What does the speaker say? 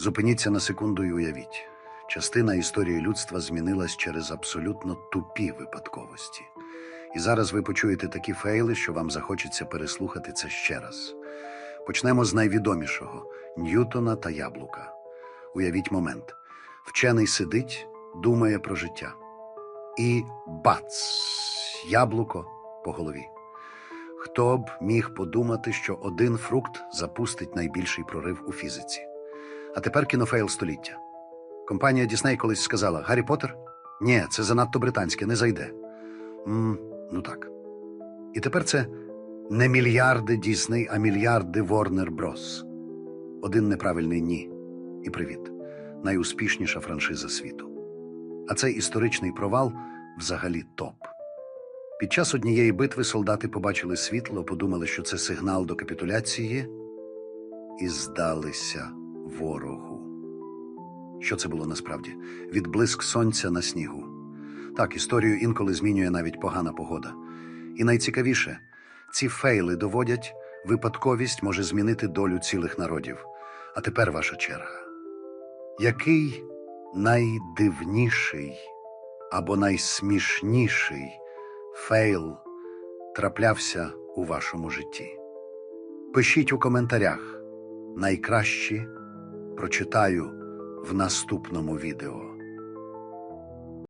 Зупиніться на секунду і уявіть. Частина історії людства змінилась через абсолютно тупі випадковості. І зараз ви почуєте такі фейли, що вам захочеться переслухати це ще раз. Почнемо з найвідомішого Ньютона та яблука. Уявіть момент. Вчений сидить, думає про життя. І бац! Яблуко по голові. Хто б міг подумати, що один фрукт запустить найбільший прорив у фізиці? А тепер кінофейл століття. Компанія Дісней колись сказала: Гаррі Поттер? Ні, це занадто британське, не зайде. м ну так. І тепер це не мільярди Дісней, а мільярди Warner Bros. Один неправильний ні. І привіт. Найуспішніша франшиза світу. А цей історичний провал взагалі топ. Під час однієї битви солдати побачили світло, подумали, що це сигнал до капітуляції, і здалися ворогу. Що це було насправді? Відблиск сонця на снігу. Так, історію інколи змінює навіть погана погода. І найцікавіше, ці фейли доводять, випадковість може змінити долю цілих народів. А тепер ваша черга. Який найдивніший або найсмішніший фейл траплявся у вашому житті? Пишіть у коментарях. Найкращі прочитаю в наступному відео.